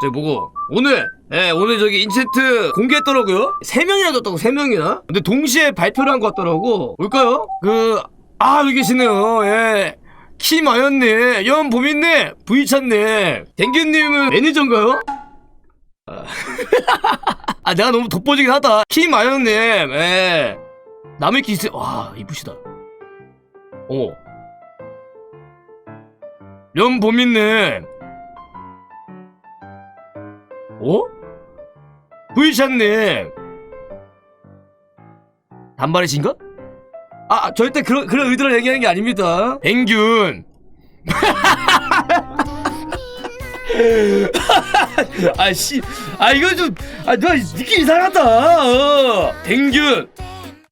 저기 뭐고? 오늘 예 오늘 저기 인체트 공개했더라고요. 세 명이나 줬다고 세 명이나? 근데 동시에 발표를 한 것 같더라고. 뭘까요? 그 아 여기 계시네요. 예. 키마연님 연보민님 부이찬님. 댕규님은 매니저인가요? 아, 아 내가 너무 돋보지긴 하다. 키마연님 예. 남의 기세 와 이쁘시다. 어머. 연보민님 부이찬님 단발이신가? 아 절대 그런 그런 의도를 얘기하는 게 아닙니다. 댕균. 아씨. 아 이거 좀아 너 느낌 이상하다. 어. 댕균.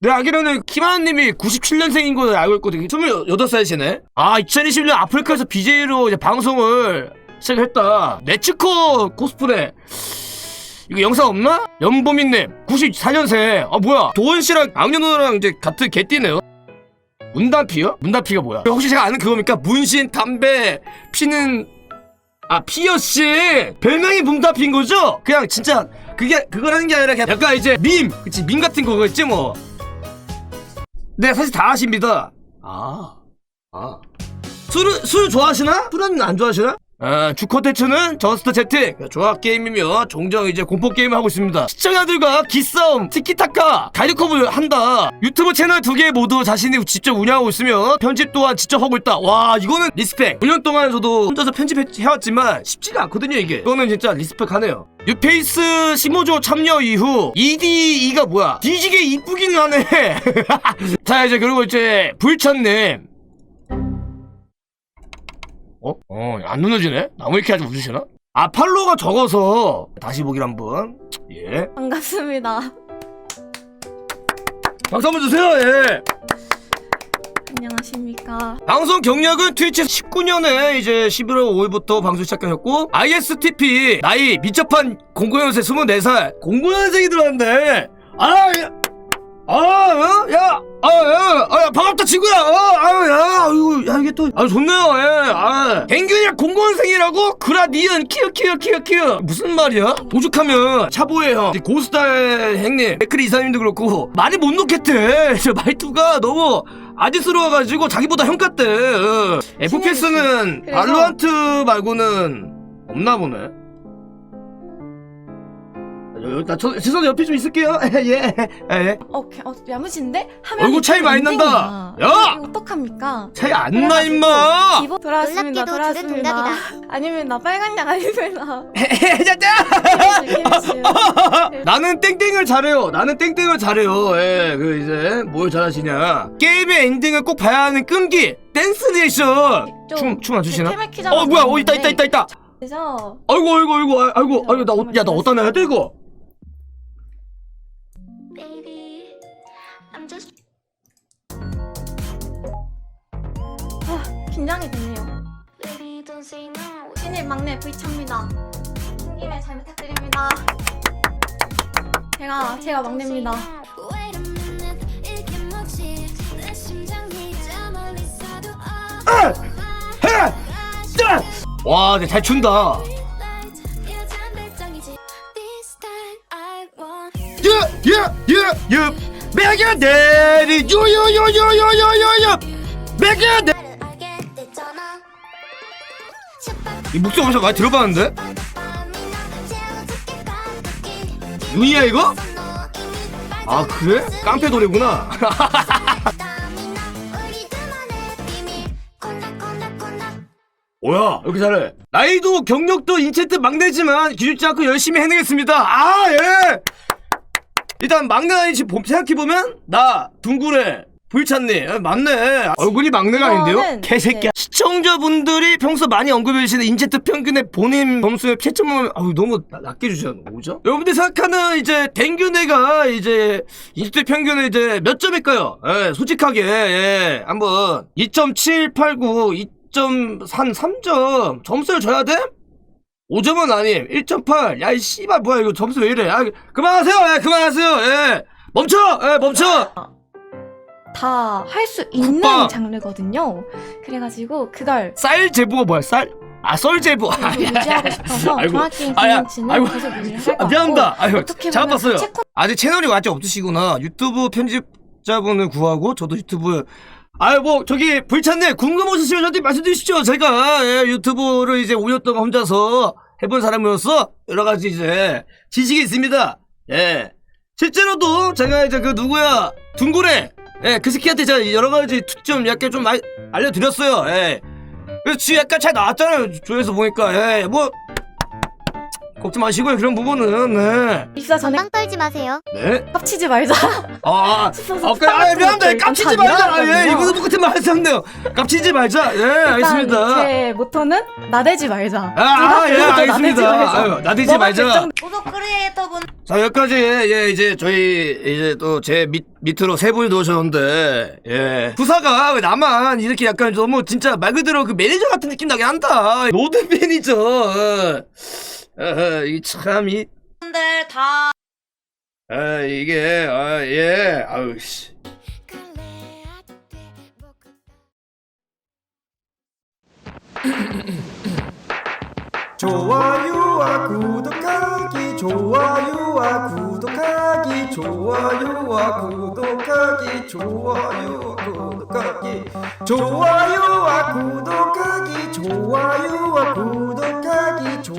내가 알기로는 키마님이 97년생인 걸로 알고 있거든 28살이시네. 아 2020년 아프리카에서 BJ로 이제 방송을 시작했다. 네츠코 코스프레 이거 영상 없나? 연보민님 94년생 아 뭐야 도원 씨랑 악녀 누나랑 이제 같은 개띠네요 문단피요? 문단피가 뭐야? 혹시 제가 아는 그겁니까? 문신 담배 피는 아 피어씨 별명이 문단피인 거죠? 그냥 진짜 그게 그거라는 게 아니라 그냥 약간 이제 밈 그치 밈 같은 거겠지 뭐 네, 사실 다 아십니다. 아, 아. 술을, 술 좋아하시나? 술은 안 좋아하시나? 아, 주 콘텐츠는 저스트 채팅, 조합 게임이며 종종 이제 공포 게임을 하고 있습니다. 시청자들과 기싸움, 티키타카, 다이커브를 한다. 유튜브 채널 두 개 모두 자신이 직접 운영하고 있으며 편집 또한 직접 하고 있다. 와, 이거는 리스펙. 5년 동안 저도 혼자서 편집해왔지만 쉽지가 않거든요, 이게. 이거는 진짜 리스펙하네요. 뉴페이스 시모조 참여 이후 EDE가 뭐야? 뒤지게 이쁘긴 하네. 자 이제 그리고 이제 불천님. 어? 어, 안 눌러지네? 나무 이렇게 아주 웃으시나? 아, 팔로가 적어서 다시 보기를 한번. 예. 반갑습니다. 박수 한번 주세요, 예. 안녕하십니까. 방송 경력은 트위치 19년에 이제 11월 5일부터 방송 시작하셨고, ISTP, 나이 미접한 09년생 24살. 09년생이 들어왔네. 아, 야. 아, 어? 야, 아, 야, 아, 야, 반갑다, 친구야. 어, 아유, 야, 아유, 야, 이게 또, 아, 좋네요, 예. 아, 댕균이랑 공무원생이라고? 그라, 니은, 키읔, 키읔, 키읔, 키읔. 무슨 말이야? 오죽하면, 차보의 형, 고스달 행님, 댓글 이사님도 그렇고, 많이 못 놓겠대. 저 말투가 너무 아지스러워가지고, 자기보다 형 같대. 어. FPS는 그래서- 발로한트 말고는 없나 보네. 여, 여, 나, 저, 죄송해요. 옆에 좀 있을게요. 예, 예. 어, 개- 어 야무진데? 화면이 얼굴 차이 많이 난다. 야! 이거 어떡합니까? 차이 안 나, 임마! 기본 돌아왔습니다. 놀랍게도 둘은 돌아왔습니다. 동갑이다. 아니면 나 빨간 약 아니면 나. 나는 땡땡을 잘해요. 나는 땡땡을 잘해요. 예, 그 이제 뭘 잘하시냐? 게임의 엔딩을 꼭 봐야 하는 끈기. 댄스 리액션. 춤춤 안 추시나? 어 뭐야? 어 있다 있다 있다 있다. 그래서 아이고 아이고 아이고 아, 아이고 아이고 나 어, 야 나 어디다 놔야 돼 이거? Baby, I'm just 아, 긴장이 되네요. baby, don't say no. 신입 막내 V차입니다. 신김에 잘 부탁드립니다. 제가 제가 막내입니다. Wait a minute, 이게 뭐지? 내 심장이 저 멀리 있어도 짜! 와, 근데 잘 춘다. 유유유 매겨 내리 유유유유유유유 매겨 내. 이 목소리 어디서 많이 들어봤는데? 윤이야 이거? 아 그래? 깡패 노래구나. 뭐야 이렇게 잘해 나이도 경력도 인체트 막내지만 기죽지 않고 열심히 해내겠습니다 아예 일단 막내 아니지 생각해보면 나 둥그레 불찬니 아, 맞네 얼굴이 막내가 아닌데요? 이거는 개새끼야 시청자분들이 평소 많이 언급해주시는 인체트 평균의 본인 점수의 채점을 아유 너무 나- 낮게 주셔 뭐죠? 여러분들이 생각하는 이제 댕균애가 이제 인체트 평균은 이제 몇 점일까요? 예, 솔직하게 예, 한번 2.789 2.3점 점수를 줘야 돼? 5점은 아님 1.8 야 이 씨발 뭐야 이거 점수 왜 이래? 아 그만하세요. 예 그만하세요. 예. 멈춰! 예 멈춰! 다 할 수 있는 국밥. 장르거든요. 그래가지고 그걸 쌀 제보가 뭐야 쌀? 아 썰 제보. 아, 계속 유지하고 싶어서 아이고. 종합게임 아, 야, 아이고. 계속 유지를 할 아, 거고 미안합니다. 아유 어떻게 잘못 보면 봤어요. 콘- 아직 채널이 아직 없으시구나. 유튜브 편집자분을 구하고 저도 유튜브 아유 뭐 저기 불찬네 궁금 있으시면 저한테 말씀드리시죠 제가 예, 유튜브를 이제 5년 동안 혼자서 해본 사람으로서 여러 가지 이제 지식이 있습니다. 예. 실제로도 제가 이제 그 누구야 둥고래 예, 그 새끼한테 제가 여러 가지 좀 약간 좀 알, 알려드렸어요. 예. 그래서 지 약간 잘 나왔잖아요 조회수 보니까. 예, 뭐 걱정 마시고요 그런 부분은 네. 입사 전에 건방 떨지 마세요. 네? 깝치지 말자 아, 아, 싶어서 아, 그래, 아. 일단 깝치지 다 말자. 아, 예. 이거도 똑같은 말 하셨네요. 깝치지 말자. 예, 알겠습니다. 제 모토는 나대지 말자 아, 아, 예, 알겠습니다. 아유, 나대지 말자. 구독 크리에이터분 자, 여기까지, 예, 이제 저희, 이제 또 제 밑, 밑으로 세 분이 들어오셨는데, 예. 부사가 왜 나만 이렇게 약간 너무 진짜 말 그대로 그 매니저 같은 느낌 나게 한다. 로드 매니저. 어, 어, 이 참, 이, 분들 다 아, 이게, 아, 예, 아유, 씨. 좋아요와 구독하기 좋아요와 구독하기 좋아요와 구독하기 좋아요와 구독하기. 좋아요와 구독하기 좋아요와 구독하기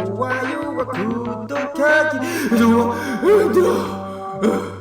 좋아요와 구독하기 좋아. 힘들어